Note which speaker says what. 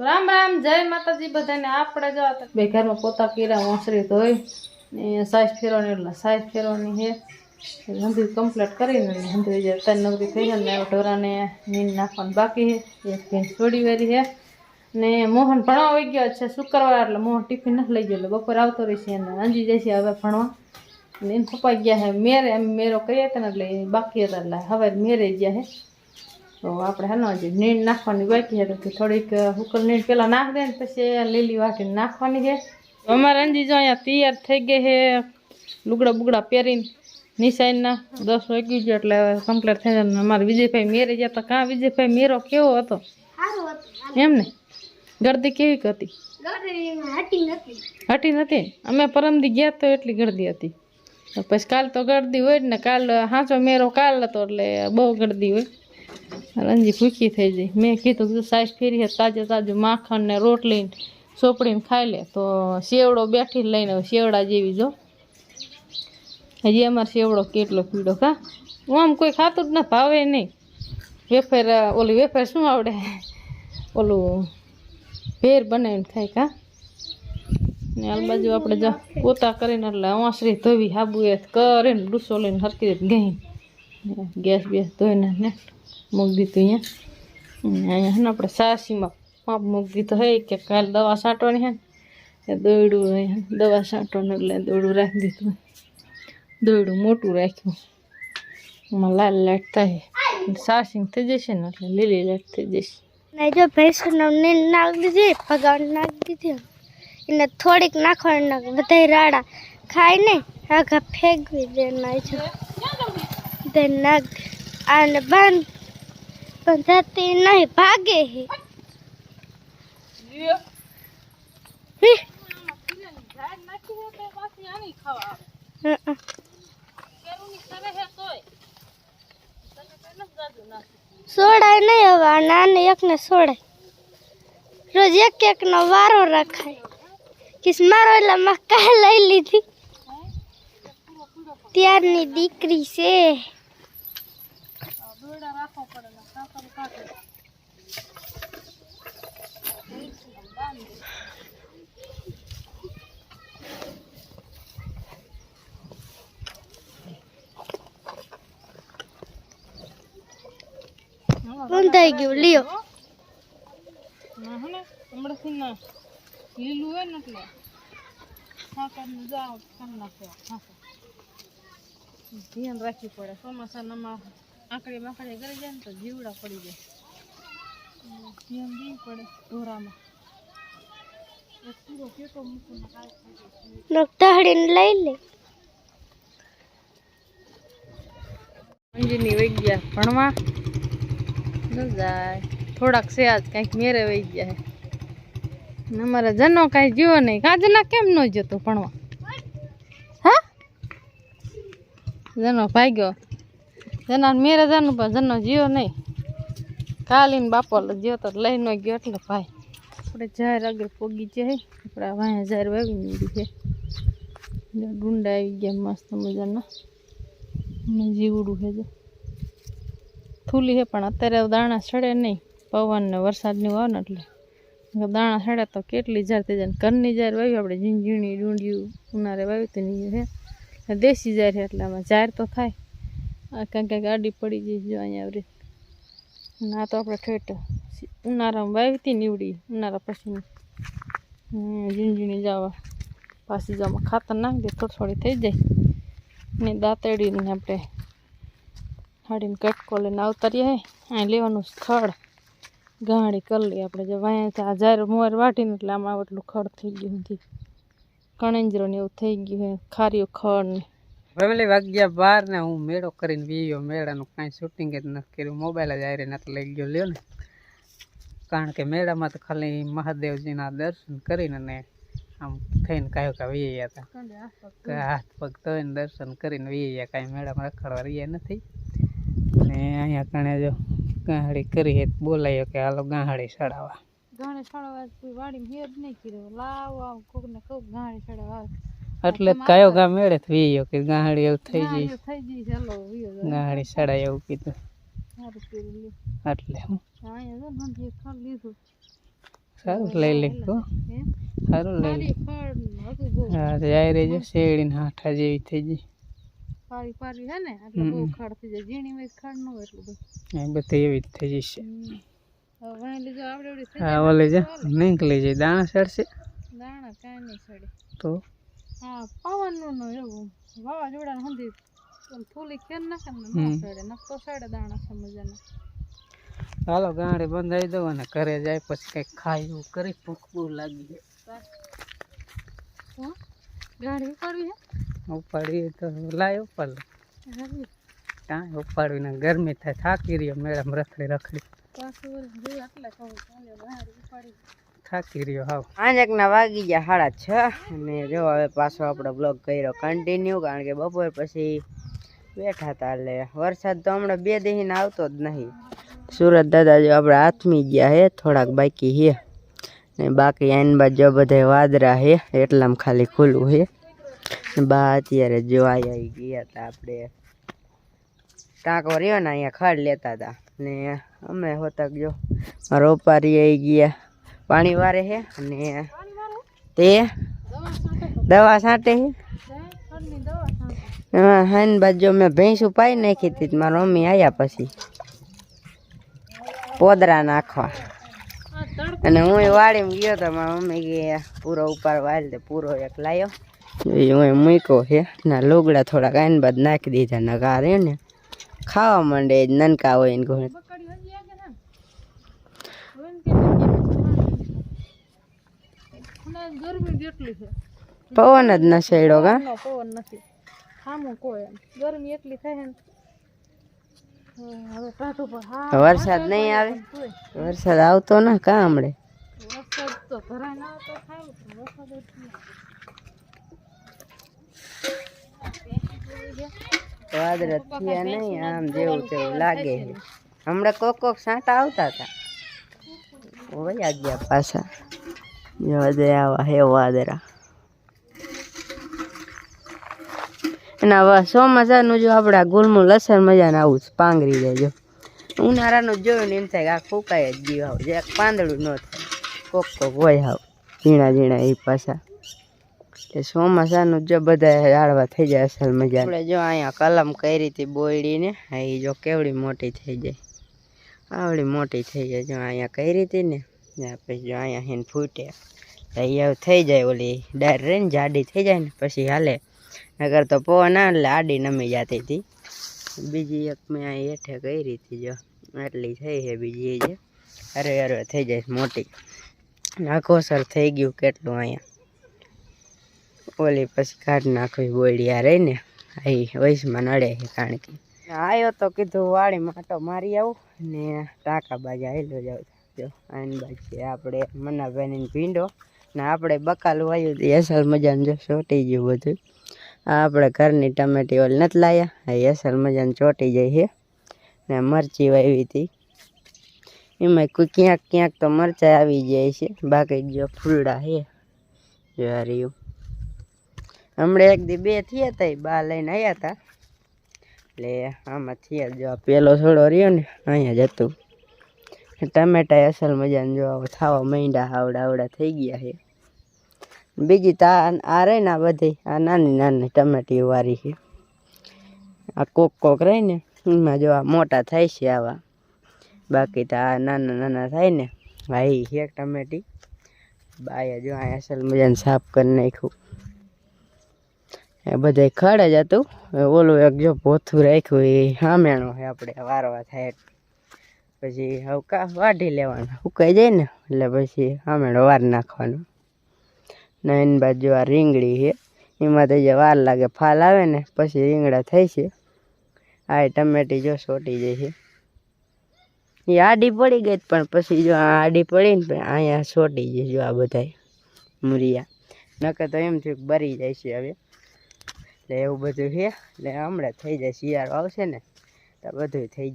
Speaker 1: રામ રામ, જય માતાજી, બધાને આપણે જો આ બે ઘરમાં પોતા કીરા મોસરી ધોઈ ને સાઈઝ ફેરવાની એટલે સાઈઝ ફેરવાની છે. હંધી કમ્પ્લીટ કરીને હંધી જે ત્રણ નવરી થઈ જાય ને હવે ઢોરાને નીંદ નાખવાનું બાકી છે. એક ભેંસ છોડી વેરી છે. ને મોહન ભણવા આવી ગયો છે શુક્રવાર, એટલે મોહન ટિફિન નથી લઈ ગયો, એટલે બપોરે આવતો રહેશે અને અંજી જાય છે હવે ભણવા. ને એને પપ્પા ગયા છે, મેરે એમ મેરો કરીએ હતા ને, એટલે એ બાકી હતા, એટલે હવે મેરે ગયા છે. તો આપણે હેનો હજી નીણ નાખવાની બાકી છે તો થોડીક હુકલ નીણ પહેલાં નાખ દે ને પછી લીલી વાટીને નાખવાની છે. અમારે અંજી જો અહીંયા તૈયાર થઈ ગઈ છે લુગડા બુગડા પહેરીને નિશાઈના દસ વાગી ગયો એટલે કમ્પ્લીટ થઈ જાય. અમારે વિજયભાઈ મેરે ગયા તો કાં વિજયભાઈ મેરો કેવો હતો? એમ ને? ગરદી કેવી હતી? હટી નથી. અમે પરમદી ગયા તો એટલી ગરદી હતી. પછી કાલ તો ગરદી હોય જ ને કાલ સાચો મેરો કાલ હતો એટલે બહુ ગરદી હોય. રંજી ભૂખી થઈ જાય મેં કીધું કે સાઈઝ ફેરી તાજે તાજું માખણ ને રોટલી ને ચોપડીને ખાઈ લે. તો શેવડો બેઠી લઈને શેવડા જેવી જો. હજી અમારે શેવડો કેટલો પીડો કા? આમ કોઈ ખાતું જ ના ભાવે નહીં. વેફેર ઓલી વેફેર શું આવડે? ઓલું ભેર બનાવીને ખાય કા? ને આ બાજુ આપણે જો પોતા કરીને, એટલે વાંસરી ધોવી હાબુ એ કરીને ડૂસો લઈને હરકી રીતે ગઈ ગેસ બેસ ધોઈને ને મૂકી દીધું અહીંયા. અહીંયા હે ને આપણે સાસીમાં. પાપ મૂકી દીધું હે, કે કાલ દવા છાંટવાની હે ને. દોડું અહીંયા, દવા છાંટવાનું એટલે દોયડું રાખી દીધું. દોયડું મોટું રાખ્યું. એમાં લાલ લાઈટ થાય. સાસિંગ થઈ જશે ને, એટલે લીલી લાઈટ થઈ જશે.
Speaker 2: ને જો, ભેંસનો નીંદ નાખી દીધી ભગવાન નાખી દીધી. એને થોડીક નાખવાની નાખ બધા રાડા ખાય ને આખા ફેંકવી દે છે તે નાખ. આને બંધ પણ જતી નહીં ભાગે હે. સોડાય નહીં હવે નાને એકને સોડાય. રોજ એક એક નો વારો રખાય. કિસ મારો એટલે મકા લઈ લીધી. ત્યારની દીકરી છે. બંધાઈ ગયું લ્યો
Speaker 1: ના હે ને હમણાંથી ના લીલું હોય ને એટલે સાકરનું જાવ કરી નાખવા સાકર ધ્યાન રાખવી પડે ચોમાસાનામાં આંકડી માકડી કરી જાય ને તો જીવડા પડી જાય. એટલે ધ્યાન પડે ઢોરામાં એક પૂરો કેટો મૂકીને કાંઈ
Speaker 2: લઈ લે.
Speaker 1: અંજીની વહી ગયા ભણવા. ન જાય. થોડાક છે આજ કાંઈક મેરે વહી ગયા ને અમારે જનો કાંઈ જીવો નહીં. કાજના કેમ ન જતો ભણવા? હા? જનો ભાગ્યો. જના મેરે જાનું પણ જનો જીવો નહીં. કાલીન બાપો જીવો તો લઈ ન ગયો એટલે ભાઈ. આપણે જાહેર આગળ પોગી જાય આપણે વાંયા જાહેર વાવી નીકળી છે ડુંડા આવી ગયા મસ્ત મજાના. જીવડું છે થૂલી છે પણ અત્યારે દાણા સડે નહીં. પવન ને વરસાદની વાવ ને એટલે. દાણા સડે તો કેટલી જાર થઈ જાય ઘરની જાર વાવી. આપણે ઝીણઝીણી ડુંડિયું ઉનાળે વાવી તો નહીં છે દેશી જાર છે એટલે આમાં જાર તો થાય. આ કાંઈક કાંઈક આડી પડી જઈ જો અહીંયા આવરી ના તો આપણે ઠેઠ ઉનાળામાં વાવી નીવડી, ઉનાળા પછી ઝીણઝીણી જવા પાછી જવામાં ખાતર નાખી દે થોડી થોડી થઈ જાય. ને દાંતડીને આપણે હાડીને કટકો લઈને આવતારીએ અહીં લેવાનું સ્થળ. ગાડી કરી આપણે. જે વાંયા આ જાર મોર વાટીને એટલે આમાં એટલું ખડ થઈ ગયું નથી. કણંજરો એવું થઈ ગયું છે, ખારીઓ ખડ ને.
Speaker 3: ફેમિલી વાગ્યા બાર ને હું મેળો કરીને વીયો. મેળાનું કાંઈ શૂટિંગ જ નથી કર્યું. મોબાઈલ જ આયરે નથી લઈ ગયો. લ્યો ને. કારણ કે મેળામાં તો ખાલી મહાદેવજીના દર્શન કરીને ને આમ થઈને કાયો કા વી હતા હાથ પગ ધોઈને દર્શન કરીને વી ગયા કાંઈ મેળામાં રખડવા રહ્યા નથી. ને અહીંયા કણે જો ગાહડી કરી બોલાયો કે હાલો ગાહડી ચડાવવા.
Speaker 1: ગાણે છાળવા કોઈ વાડી હેર નહીં કર્યો. લાવો આવ કોક ગાણે છાળવા
Speaker 3: એટલે કયો ગા મેળે વીયો કે ગાહડી એવું થઈ જઈ
Speaker 1: થઈ જઈ ચાલો વિયો
Speaker 3: ગાહડી ચડાય એવું કીધું. એટલે
Speaker 1: લીધું.
Speaker 3: સારું લઈ લે હો. સારું લઈ લે.
Speaker 1: પારી ખડ
Speaker 3: હા જાય રહેજો શેરડીને હાઠા જેવી થઈ ગઈ.
Speaker 1: પારી પારી હે ને એટલે બહુ ખડ થઈ જાય. ઝીણી માં ખડ ન હોય એટલું બધું.
Speaker 3: બધી એવી જ થઈ જશે હા ઓલે જા. નીકળી જાય. દાણા ચડશે
Speaker 1: દાણા કાંઈ નહીં સડે.
Speaker 3: તો?
Speaker 1: હા પવનનું નો એવું. વાવાઝોડા સુધી ફૂલી ખેર નાખે ને ન સડે નકતો સડે દાણા છે મજાના.
Speaker 3: હાલો ગાડી બંધાઈ દઉં અને ઘરે જાય પછી કંઈક ખાય એવું કરી ભૂખ બહુ લાગી?
Speaker 1: ગાડી ઉપાડવી હે?
Speaker 3: ઉપાડી તો લાય ઉપાડ લે.
Speaker 1: હારી.
Speaker 3: કાંઈ ગરમી થાય થાકી રહી મેડમ રખડી રખડી.
Speaker 1: પાછું કહું ઉપાડી.
Speaker 3: થાકી રહ્યો, હાવ.
Speaker 4: પાંચેકના વાગી ગયા સાડા છ અને જો હવે પાછો આપણો બ્લોગ કર્યો કન્ટિન્યુ કારણ કે બપોર પછી બેઠા હતા એટલે વરસાદ તો હમણાં બે દીને આવતો જ નહીં. સુરત દાદા જો આપણે હાથમી ગયા હે, થોડાક બાકી હે. ને બાકી આઈન બાદ જો બધા વાદરા હે, એટલામાં ખાલી ખુલ્લું હે. બા અત્યારે જો આવી ગયા હતા આપણે ટાંકો રહ્યો ને અહીંયા ખડ લેતા હતા ને અમે હોતક જો મારા ઓપારી આવી ગયા. પાણી વારે હે અને તે દવા છાંટે એમાં હાન બાજુ મેં ભેંસ ઉપાઈ નાખી હતી મારો મમ્મી આવ્યા પછી. પોદરા નાખવા. અને હું વાડીમાં ગયો તો મારા મમ્મી કે પૂરો ઉપર વાળ તો પૂરો એક લાવ્યો હું મૂક્યો છે ના લુગડા થોડાક આઈન બાદ નાખી દીધા ને રે ને. ખાવા માંડે નનકા હોય ને ઘોડે
Speaker 1: બકડી હજી આગે ને હવે ને કે જગ્યા ગરમી જેટલી છે.
Speaker 4: પવન જ ન સડ્યો કા?
Speaker 1: નો પવન નથી. સામું કોઈ એમ. ગરમી એટલી થાય ને. હવે હવે ટાઢું પર હા
Speaker 4: વરસાદ નહીં આવે?
Speaker 1: તોય.
Speaker 4: વરસાદ આવતો ને કા હમણે?
Speaker 1: વરસાદ તો ભરાય ના તો થાય પણ વરસાદ જ નહીં.
Speaker 4: વાદળા થયા નહીં આમ જેવું તેવું લાગે છે. હમણાં કોક કોક સાંટા આવતા હતા. વયા ગયા પાછા. જો વાદળા આવા હે વાદળા અને હવે ચોમાસાનું જો આપણા ગુલમું લસણ મજાને આવું પાંગરી જાય જો ઉનાળાનું જોયું ને એમ થાય કે આ ફૂકાય જ ગયું આવું જે પાંદડું ન થાય કોક કોક હોય હાવ ઝીણા ઝીણા એ પાછા એટલે ચોમાસાનું જો બધા ઝાડવા થઈ જાય અસલ મજા આપણે જો અહીંયા કલમ કરી હતી બોયડીને એ જો કેવડી મોટી થઈ જાય આવડી મોટી થઈ જાય જો અહીંયા કરી હતી ને પછી જો અહીંયા હિન ફૂટ્યા અહીંયા થઈ જાય ઓલી ડાયર રહીને જાડી થઈ જાય ને પછી હાલે. નગર તો પવન આવે એટલે આડી નમી જતી હતી. બીજી એક મેં અહીં હેઠે કરી હતી જો. આટલી થઈ છે બીજી જે. અરે અરે થઈ જાય મોટી. નાખોસર થઈ ગયું કેટલું અહીંયા. ઓલી પછી કાઢ નાખવી બોયડી આ રહીને અહીં વયસમાં નડે છે કારણ કે. આવ્યો તો કીધું વાડીમાં માટો મારી આવું. ને ટાંકા બાજુ આવેલો જાઉં જો આઈન બાજુ આપણે મનાભાઈની ભીંડો. ને આપણે બકાલું વાયું હતું એસલ મજાનું જો ચોટી ગયું બધું. આપણે ઘરની ટમેટી ઓલ નથી લાયા એ અસલ મજાનું ચોટી જાય છે. ને મરચી વાવી હતી. એમાં કોઈ ક્યાંક ક્યાંક તો મરચાં આવી જાય છે, બાકી જો ફૂલડા છે, જો આ હમણાં એક દી બે થયા હતા બા લઈને આવ્યા હતા એટલે આમાં થયા જો પેલો છોડો રહ્યો ને, અહીંયા જ હતું. ટમેટા અસલ મજાને જો થાવા માંડ્યા આવડા આવડા થઈ ગયા છે. બીજી તો આ રહી ને આ બધી. આ નાની નાની ટમેટી વારી છે. આ કોક કોક રહી ને, એમાં જો આ મોટા થાય છે આવા. બાકી તો આ નાના નાના થાય ને હા એ છે ટમેટી. બાય જો આ અસલ મજાને સાફ કરી નાખ્યું. એ બધા ખડ જ હતું. ઓલું એક જો પોથું રાખ્યું, એ સામેણો છે આપણે, વારવા થાય. પછી હવકા વાઢી લેવાનું. સુકાઈ જાય ને, એટલે પછી સામેણો વાર નાખવાનો. ને બાજુ આ રીંગણી છે. એમાં તો જે વાર લાગે ફાલ આવે ને, પછી રીંગણા થાય છે. આ ટમેટી જો સોટી જાય છે. એ આડી પડી ગઈ પણ પછી જો આ આડી પડી ને અહીંયા સોટી જાય જો આ બધા મુરિયા. નકર તો એમ થયું બરી જાય છે હવે. એટલે એવું બધું છે. એટલે હમણાં થઈ જાય શિયાળો આવશે ને, તો બધું થઈ જાય.